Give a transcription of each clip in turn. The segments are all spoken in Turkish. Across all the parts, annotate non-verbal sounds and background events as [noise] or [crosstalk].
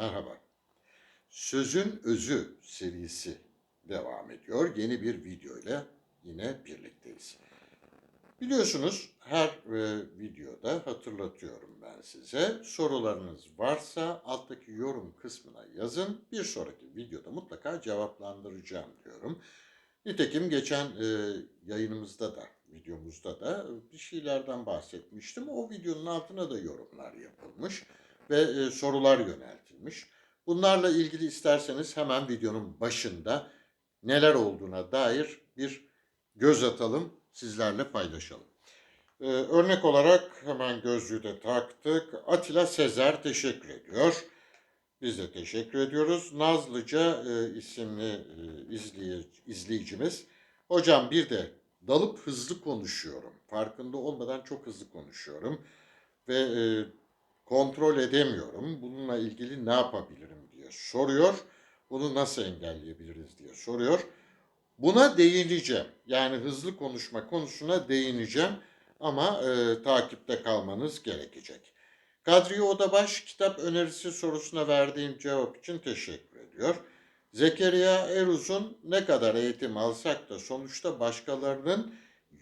Merhaba. Sözün Özü serisi devam ediyor. Yeni bir video ile yine birlikteyiz. Biliyorsunuz her e, videoda hatırlatıyorum ben size. Sorularınız varsa alttaki yorum kısmına yazın. Bir sonraki videoda mutlaka cevaplandıracağım diyorum. Nitekim geçen e, yayınımızda da, videomuzda da bir şeylerden bahsetmiştim. O videonun altına da yorumlar yapılmış ve e, sorular yöneltilmiş. Bunlarla ilgili isterseniz hemen videonun başında neler olduğuna dair bir göz atalım, sizlerle paylaşalım. Ee, örnek olarak hemen gözlüğü de taktık. Atilla Sezer teşekkür ediyor. Biz de teşekkür ediyoruz. Nazlıca e, isimli e, izley- izleyicimiz. Hocam bir de dalıp hızlı konuşuyorum. Farkında olmadan çok hızlı konuşuyorum. Ve e, kontrol edemiyorum. Bununla ilgili ne yapabilirim diye soruyor. Bunu nasıl engelleyebiliriz diye soruyor. Buna değineceğim. Yani hızlı konuşma konusuna değineceğim ama e, takipte kalmanız gerekecek. Kadriye Odabaş kitap önerisi sorusuna verdiğim cevap için teşekkür ediyor. Zekeriya Eruz'un ne kadar eğitim alsak da sonuçta başkalarının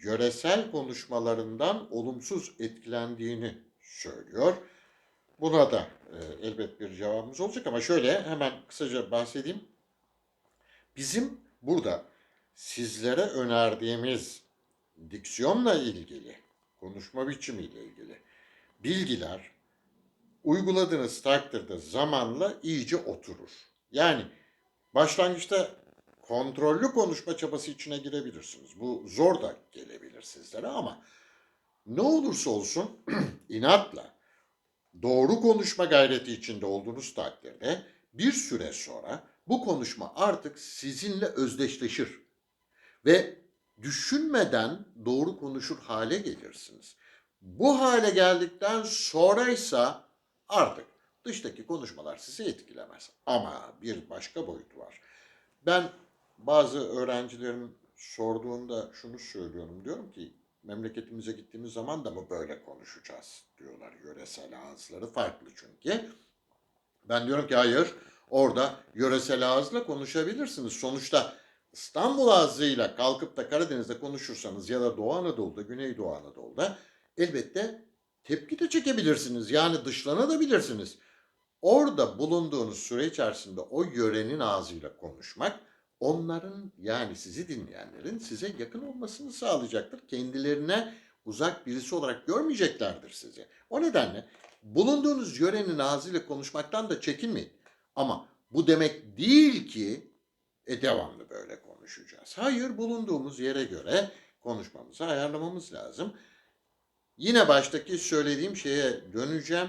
yöresel konuşmalarından olumsuz etkilendiğini söylüyor. Buna da e, elbet bir cevabımız olacak ama şöyle hemen kısaca bahsedeyim. Bizim burada sizlere önerdiğimiz diksiyonla ilgili, konuşma biçimiyle ilgili bilgiler uyguladığınız takdirde zamanla iyice oturur. Yani başlangıçta kontrollü konuşma çabası içine girebilirsiniz. Bu zor da gelebilir sizlere ama ne olursa olsun [clears throat] inatla doğru konuşma gayreti içinde olduğunuz takdirde bir süre sonra bu konuşma artık sizinle özdeşleşir ve düşünmeden doğru konuşur hale gelirsiniz. Bu hale geldikten sonraysa artık dıştaki konuşmalar sizi etkilemez. Ama bir başka boyutu var. Ben bazı öğrencilerim sorduğunda şunu söylüyorum. Diyorum ki memleketimize gittiğimiz zaman da mı böyle konuşacağız diyorlar. Yöresel ağızları farklı çünkü. Ben diyorum ki hayır orada yöresel ağızla konuşabilirsiniz. Sonuçta İstanbul ağzıyla kalkıp da Karadeniz'de konuşursanız ya da Doğu Anadolu'da, Güneydoğu Anadolu'da elbette tepki de çekebilirsiniz. Yani dışlanabilirsiniz. Orada bulunduğunuz süre içerisinde o yörenin ağzıyla konuşmak onların yani sizi dinleyenlerin size yakın olmasını sağlayacaktır. Kendilerine uzak birisi olarak görmeyeceklerdir sizi. O nedenle bulunduğunuz yörenin ağzıyla konuşmaktan da çekinmeyin. Ama bu demek değil ki e, devamlı böyle konuşacağız. Hayır bulunduğumuz yere göre konuşmamızı ayarlamamız lazım. Yine baştaki söylediğim şeye döneceğim.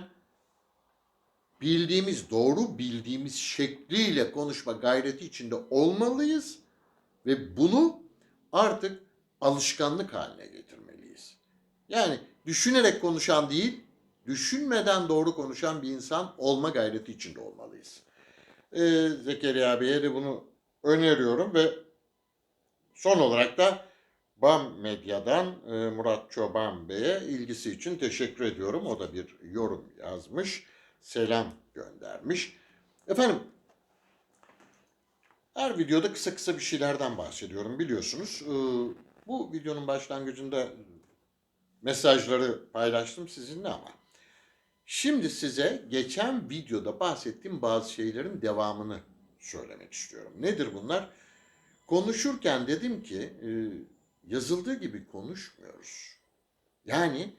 Bildiğimiz, doğru bildiğimiz şekliyle konuşma gayreti içinde olmalıyız ve bunu artık alışkanlık haline getirmeliyiz. Yani düşünerek konuşan değil, düşünmeden doğru konuşan bir insan olma gayreti içinde olmalıyız. Ee, Zekeriya Bey'e de bunu öneriyorum ve son olarak da BAM Medya'dan e, Murat Çoban Bey'e ilgisi için teşekkür ediyorum. O da bir yorum yazmış, selam göndermiş. Efendim, her videoda kısa kısa bir şeylerden bahsediyorum biliyorsunuz. Ee, bu videonun başlangıcında mesajları paylaştım sizinle ama şimdi size geçen videoda bahsettiğim bazı şeylerin devamını söylemek istiyorum. Nedir bunlar? Konuşurken dedim ki e, yazıldığı gibi konuşmuyoruz. Yani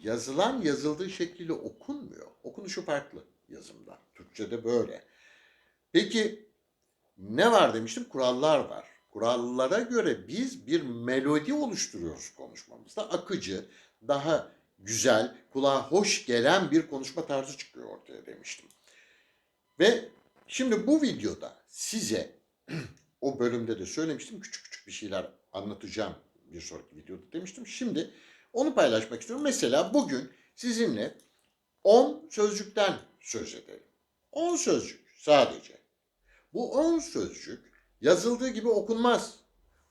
yazılan yazıldığı şekliyle okunmuyor. Okunuşu farklı yazımda. Türkçe'de böyle. Peki ne var demiştim? Kurallar var. Kurallara göre biz bir melodi oluşturuyoruz konuşmamızda. Akıcı, daha güzel, kulağa hoş gelen bir konuşma tarzı çıkıyor ortaya demiştim. Ve şimdi bu videoda size [clears throat] o bölümde de söylemiştim. Küçük küçük bir şeyler anlatacağım bir sonraki videoda demiştim. Şimdi onu paylaşmak istiyorum. Mesela bugün sizinle 10 sözcükten söz edelim. 10 sözcük sadece. Bu 10 sözcük yazıldığı gibi okunmaz.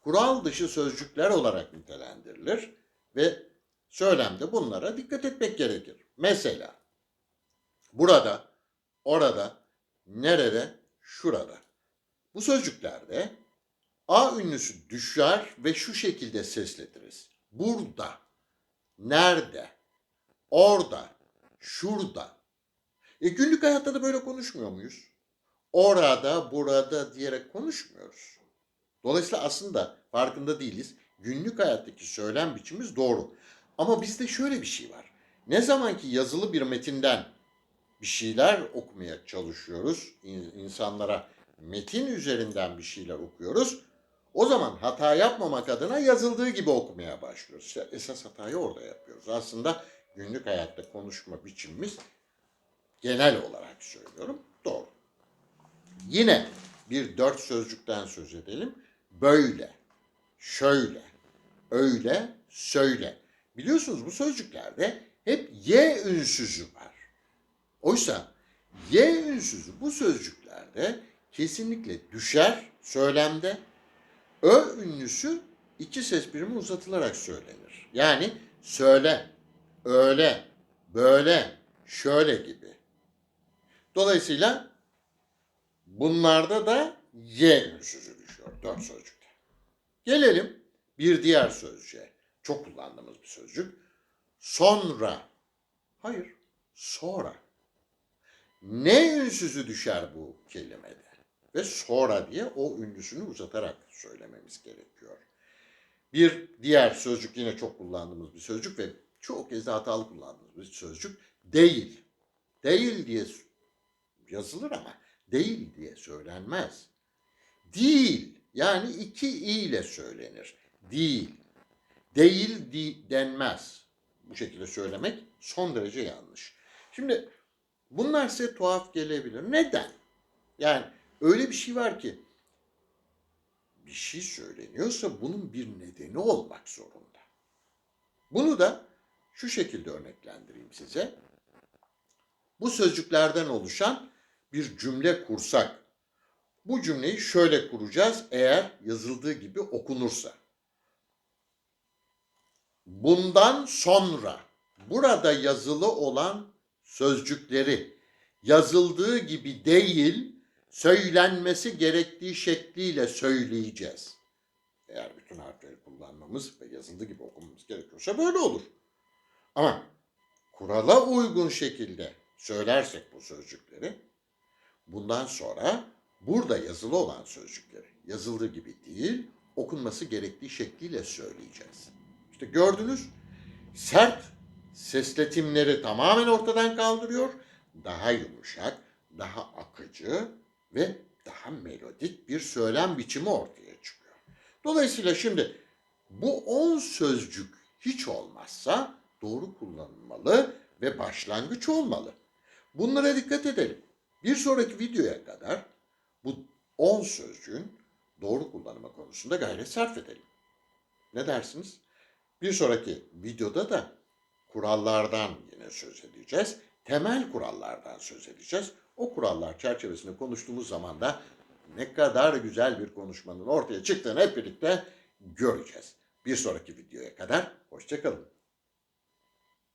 Kural dışı sözcükler olarak nitelendirilir ve söylemde bunlara dikkat etmek gerekir. Mesela burada, orada, nerede? Şurada. Bu sözcüklerde A ünlüsü düşer ve şu şekilde sesleniriz. Burada, nerede, orada, şurada. E günlük hayatta da böyle konuşmuyor muyuz? Orada, burada diyerek konuşmuyoruz. Dolayısıyla aslında farkında değiliz. Günlük hayattaki söylem biçimimiz doğru. Ama bizde şöyle bir şey var. Ne zaman ki yazılı bir metinden bir şeyler okumaya çalışıyoruz, in- insanlara metin üzerinden bir şeyler okuyoruz. O zaman hata yapmamak adına yazıldığı gibi okumaya başlıyoruz. İşte esas hatayı orada yapıyoruz. Aslında günlük hayatta konuşma biçimimiz genel olarak söylüyorum doğru. Yine bir dört sözcükten söz edelim. Böyle, şöyle, öyle, söyle. Biliyorsunuz bu sözcüklerde hep y ünsüzü var. Oysa y ünsüzü bu sözcüklerde kesinlikle düşer söylemde. Ö ünlüsü iki ses birimi uzatılarak söylenir. Yani söyle, öyle, böyle, şöyle gibi. Dolayısıyla bunlarda da y ünsüzü düşüyor dört sözcükte. Gelelim bir diğer sözcüğe. Çok kullandığımız bir sözcük. Sonra. Hayır, sonra. Ne ünsüzü düşer bu kelimede? Ve sonra diye o ünlüsünü uzatarak söylememiz gerekiyor. Bir diğer sözcük yine çok kullandığımız bir sözcük ve çok kez de hatalı kullandığımız bir sözcük değil. Değil diye yazılır ama değil diye söylenmez. Değil yani iki i ile söylenir. Değil. Değil di denmez. Bu şekilde söylemek son derece yanlış. Şimdi bunlar size tuhaf gelebilir. Neden? Yani öyle bir şey var ki bir şey söyleniyorsa bunun bir nedeni olmak zorunda. Bunu da şu şekilde örneklendireyim size. Bu sözcüklerden oluşan bir cümle kursak, bu cümleyi şöyle kuracağız eğer yazıldığı gibi okunursa. Bundan sonra burada yazılı olan sözcükleri yazıldığı gibi değil, söylenmesi gerektiği şekliyle söyleyeceğiz. Eğer bütün harfleri kullanmamız ve yazıldığı gibi okumamız gerekiyorsa böyle olur. Ama kurala uygun şekilde söylersek bu sözcükleri, bundan sonra burada yazılı olan sözcükleri yazıldığı gibi değil, okunması gerektiği şekliyle söyleyeceğiz. İşte gördünüz, sert sesletimleri tamamen ortadan kaldırıyor, daha yumuşak, daha akıcı ve daha melodik bir söylem biçimi ortaya çıkıyor. Dolayısıyla şimdi bu 10 sözcük hiç olmazsa doğru kullanılmalı ve başlangıç olmalı. Bunlara dikkat edelim. Bir sonraki videoya kadar bu 10 sözcüğün doğru kullanımı konusunda gayret sarf edelim. Ne dersiniz? Bir sonraki videoda da kurallardan yine söz edeceğiz. Temel kurallardan söz edeceğiz. O kurallar çerçevesinde konuştuğumuz zaman da ne kadar güzel bir konuşmanın ortaya çıktığını hep birlikte göreceğiz. Bir sonraki videoya kadar hoşçakalın.